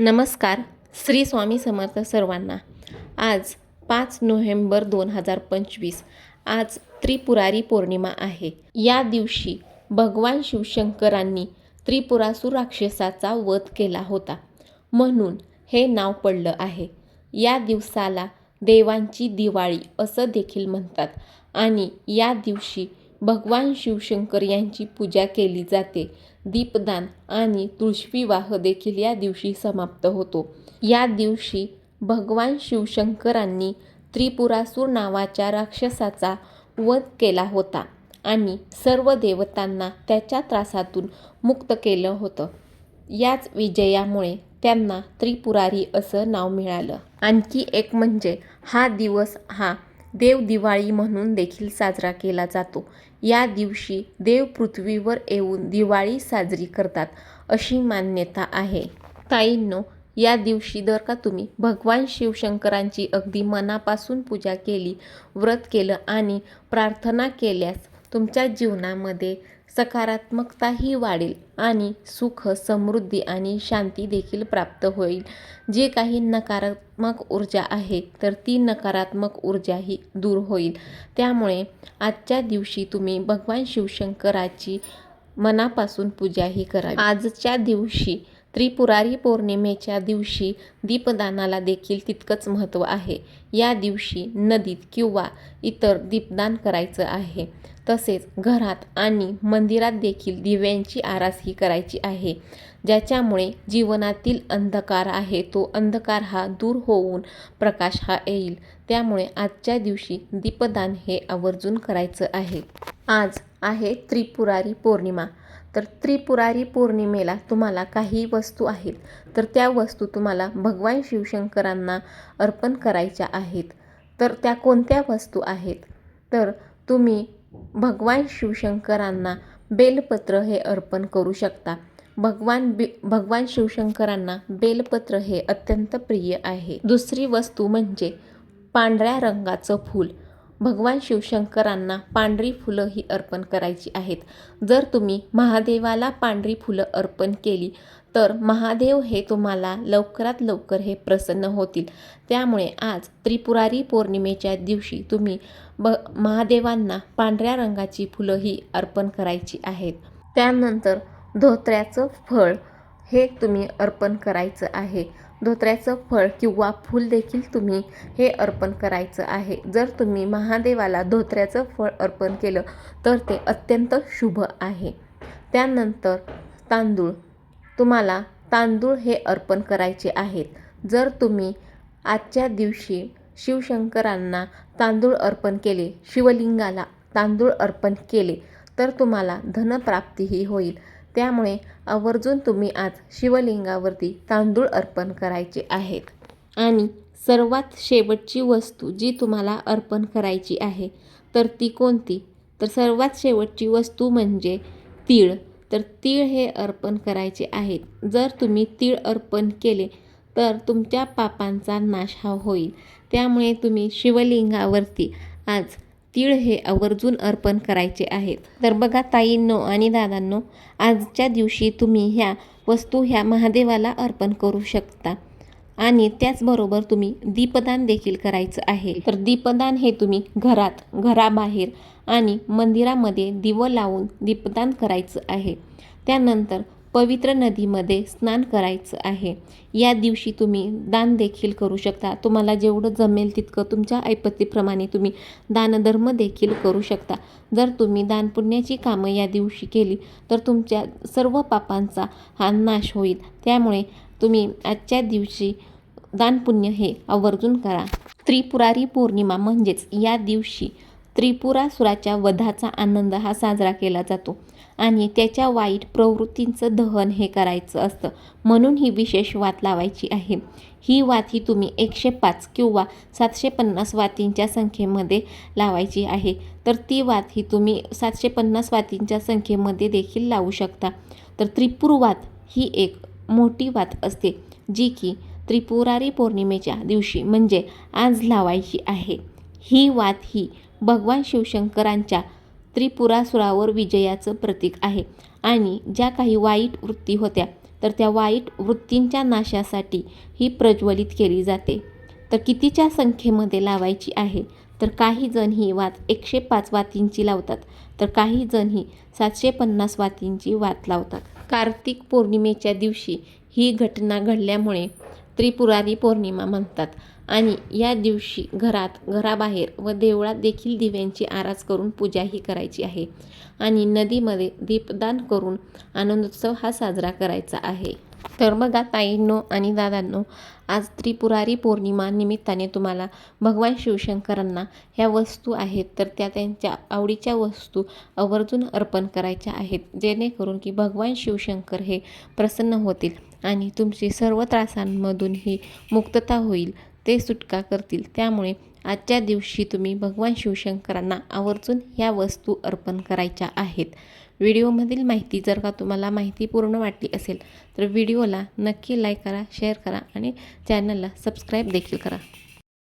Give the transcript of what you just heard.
नमस्कार श्री स्वामी समर्थ सर्वांना. आज पाच नोव्हेंबर दोन हजार पंचवीस आज त्रिपुरारी पौर्णिमा आहे. या दिवशी भगवान शिवशंकरांनी त्रिपुरासूर राक्षसाचा वध केला होता. म्हणून हे नाव पडलं आहे. या दिवसाला देवांची दिवाळी असं देखील म्हणतात आणि या दिवशी भगवान शिवशंकर यांची पूजा केली जाते. दीपदान आणि तुळशीविवाह देखील या दिवशी समाप्त होतो. या दिवशी भगवान शिवशंकरांनी त्रिपुरासूर नावाच्या राक्षसाचा वध केला होता आणि सर्व देवतांना त्याच्या त्रासातून मुक्त केलं होतं. याच विजयामुळे त्यांना त्रिपुरारी असं नाव मिळालं. आणखी एक म्हणजे हा दिवस हा देव दिवाळी म्हणून देखील साजरा केला जातो. या दिवशी देव पृथ्वीवर येऊन दिवाळी साजरी करतात अशी मान्यता आहे. ताईंनो या दिवशी जर का तुम्ही भगवान शिवशंकरांची अगदी मनापासून पूजा केली व्रत केलं आणि प्रार्थना केल्यास तुमच्या जीवनामध्ये सकारात्मकताही वाढेल आणि सुख समृद्धी आणि शांती देखील प्राप्त होईल. जे काही नकारात्मक ऊर्जा आहे तर ती नकारात्मक ऊर्जाही दूर होईल. त्यामुळे आजच्या दिवशी तुम्ही भगवान शिवशंकराची मनापासून पूजाही करा आजच्या दिवशी त्रिपुरारी पौर्णिमेच्या दिवशी दीपदानाला देखील तितकंच महत्त्व आहे. या दिवशी नदीत किंवा इतर दीपदान करायचं आहे. तसेच घरात आणि मंदिरात देखील दिव्यांची आरास ही करायची आहे. ज्याच्यामुळे जीवनातील अंधकार आहे तो अंधकार हा दूर होऊन प्रकाश हा येईल. त्यामुळे आजच्या दिवशी दीपदान हे आवर्जून करायचं आहे. आज आहे त्रिपुरारी पौर्णिमा. तर त्रिपुरारी पौर्णिमेला तुम्हाला काही वस्तू आहेत. तर त्या वस्तू तुम्हाला भगवान शिवशंकरांना अर्पण करायच्या आहेत. तर त्या कोणत्या वस्तू आहेत? तर तुम्ही भगवान शिवशंकरांना बेलपत्र हे अर्पण करू शकता. भगवान बी भगवान शिवशंकरांना बेलपत्र हे अत्यंत प्रिय आहे. दुसरी वस्तू म्हणजे पांढऱ्या रंगाचं फूल. भगवान शिवशंकरांना पांढरी फुलं ही अर्पण करायची आहेत. जर तुम्ही महादेवाला पांढरी फुलं अर्पण केली तर महादेव हे तुम्हाला लवकरात लवकर हे प्रसन्न होतील. त्यामुळे आज त्रिपुरारी पौर्णिमेच्या दिवशी तुम्ही ब महादेवांना पांढऱ्या रंगाची फुलं ही अर्पण करायची आहेत. त्यानंतर धोत्र्याचं फळ. हे तुम्ही अर्पण करायचं आहे. धोत्र्याचं फळ किंवा फूल देखील तुम्ही हे अर्पण करायचं आहे. जर तुम्ही महादेवाला धोत्र्याचं फळ अर्पण केलं तर ते अत्यंत शुभ आहे. त्यानंतर तांदूळ. तुम्हाला तांदूळ हे अर्पण करायचे आहेत. जर तुम्ही आजच्या दिवशी शिवशंकरांना तांदूळ अर्पण केले शिवलिंगाला तांदूळ अर्पण केले तर तुम्हाला धनप्राप्तीही होईल. त्यामुळे आवर्जून तुम्ही आज शिवलिंगावरती तांदूळ अर्पण करायचे आहेत. आणि सर्वात शेवटची वस्तू जी तुम्हाला अर्पण करायची आहे तर ती कोणती? तर सर्वात शेवटची वस्तू म्हणजे तीळ. तर तीळ हे अर्पण करायचे आहेत. जर तुम्ही तीळ अर्पण केले तर तुमच्या पापांचा नाश हा होईल. त्यामुळे तुम्ही शिवलिंगावरती आज तीळ हे आवर्जून अर्पण करायचे आहेत. तर बघा ताईंनो आणि दादांनो आजच्या दिवशी तुम्ही ह्या वस्तू ह्या महादेवाला अर्पण करू शकता. आणि त्याचबरोबर तुम्ही दीपदान देखील करायचं आहे. तर दीपदान हे तुम्ही घरात घराबाहेर आणि मंदिरामध्ये दिवं लावून दीपदान करायचं आहे. त्यानंतर पवित्र नदीमध्ये स्नान करायचं आहे. या दिवशी तुम्ही दान देखील करू शकता. तुम्हाला जेवढं जमेल तितकं तुमच्या ऐपतीप्रमाणे तुम्ही दानधर्म देखील करू शकता. जर तुम्ही दानपुण्याची कामं या दिवशी केली तर तुमच्या सर्व पापांचा हा नाश होईल. त्यामुळे तुम्ही आजच्या दिवशी दानपुण्य हे आवर्जून करा. त्रिपुरारी पौर्णिमा म्हणजेच या दिवशी त्रिपुरासुराच्या वधाचा आनंद हा साजरा केला जातो आणि त्याच्या वाईट प्रवृत्तींचं दहन हे करायचं असतं म्हणून ही विशेष वात लावायची आहे. ही वात ही तुम्ही एकशे पाच किंवा सातशे पन्नास वातींच्या संख्येमध्ये लावायची आहे. तर ती वात ही तुम्ही सातशे पन्नास वातींच्या संख्येमध्ये देखील लावू शकता. तर त्रिपुर वात ही एक मोठी वात असते जी की त्रिपुरारी पौर्णिमेच्या दिवशी म्हणजे आज लावायची आहे. ही वात ही भगवान शिवशंकरांच्या त्रिपुरासुरावर विजयाचं प्रतीक आहे. आणि ज्या काही वाईट वृत्ती होत्या तर त्या वाईट वृत्तींच्या नाशासाठी ही प्रज्वलित केली जाते. तर कितीच्या संख्येमध्ये लावायची आहे? तर काही जण ही वात एकशे पाच वातींची लावतात तर काही जण ही सातशे पन्नास वातींची वात लावतात. कार्तिक पौर्णिमेच्या दिवशी ही घटना घडल्यामुळे त्रिपुरारी पौर्णिमा म्हणतात. आणि या दिवशी घरात घराबाहेर व देवळात देखील दिव्यांची आरास करून पूजाही करायची आहे. आणि नदीमध्ये दीपदान करून आनंदोत्सव हा साजरा करायचा आहे. तर बघा ताईंनो आणि दादांनो आज त्रिपुरारी पौर्णिमा निमित्ताने तुम्हाला भगवान शिवशंकरांना ह्या वस्तू आहेत. तर त्या त्यांच्या आवडीच्या वस्तू आवर्जून अर्पण करायच्या आहेत. जेणेकरून की भगवान शिवशंकर हे प्रसन्न होतील आणि तुमची सर्व त्रासांमधूनही मुक्तता होईल. ते सुटका करतील. त्यामुळे आजच्या दिवशी तुम्ही भगवान शिवशंकरांना आवर्जून ह्या वस्तू अर्पण करायच्या आहेत. व्हिडिओमधील माहिती जर का तुम्हाला माहिती पूर्ण वाटली असेल तर व्हिडिओला नक्की लाईक करा शेअर करा आणि चॅनलला सबस्क्राईब देखील करा.